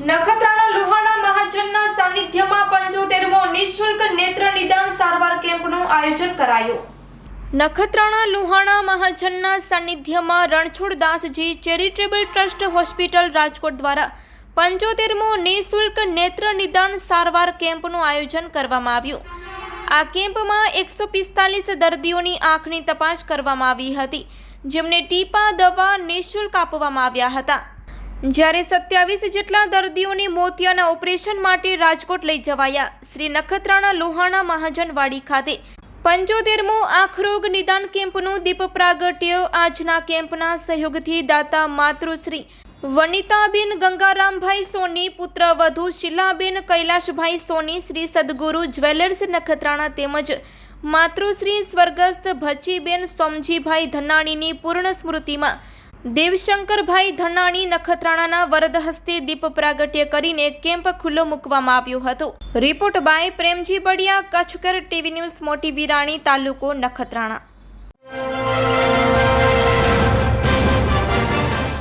નખત્રાણા લોહાણા મહાજનના સાનિધ્યમાં પંચોતેરમો નિઃશુલ્ક નેત્ર નિદાન સારવાર કેમ્પનું આયોજન કરાયું. નખત્રાણા લુહાણા મહાજનના સાનિધ્યમાં Ranchhod Dasji charitable trust hospital Rajkot દ્વારા પંચોતેરમો નિઃશુલ્ક નેત્ર નિદાન સારવાર કેમ્પનું આયોજન કરવામાં આવ્યું. આ કેમ્પમાં એકસો પિસ્તાલીસ દર્દીઓની આંખની તપાસ કરવામાં આવી હતી, જેમને ટીપા દવા નિઃશુલ્ક આપવામાં આવ્યા હતા. જ્યારે સત્યાવીસ જેટલા દર્દીઓને મોતિયાના ઓપરેશન માટે રાજકોટ લઈ જવાયા, શ્રી નખત્રાણા લોહાણા મહાજનવાડી ખાતે. પંચોતેરમો આંખરોગ નિદાન કેમ્પનું દીપ પ્રાગટ્ય. આજના કેમ્પના સહયોગથી દાતા માતૃશ્રી વનિતાબેન ગંગારામભાઈ સોની, પુત્ર વધુ શિલાબેન કૈલાશભાઈ સોની, શ્રી સદગુરુ જ્વેલર્સ નખત્રાણા તેમજ માતૃશ્રી સ્વર્ગસ્થ ભચીબેન સોમજીભાઈ ધનાણીની પૂર્ણ સ્મૃતિમાં દેવશંકરભાઈ ધનાણી નખત્રાણાના વરદ હસ્તે દીપ પ્રાગટ્ય કરીને કેમ્પ ખુલ્લો મૂકવામાં આવ્યો હતો. રિપોર્ટ બાય પ્રેમજી બડિયા કચ્છકર ટીવી ન્યૂઝ, મોટી વિરાણી તાલુકો નખત્રાણા.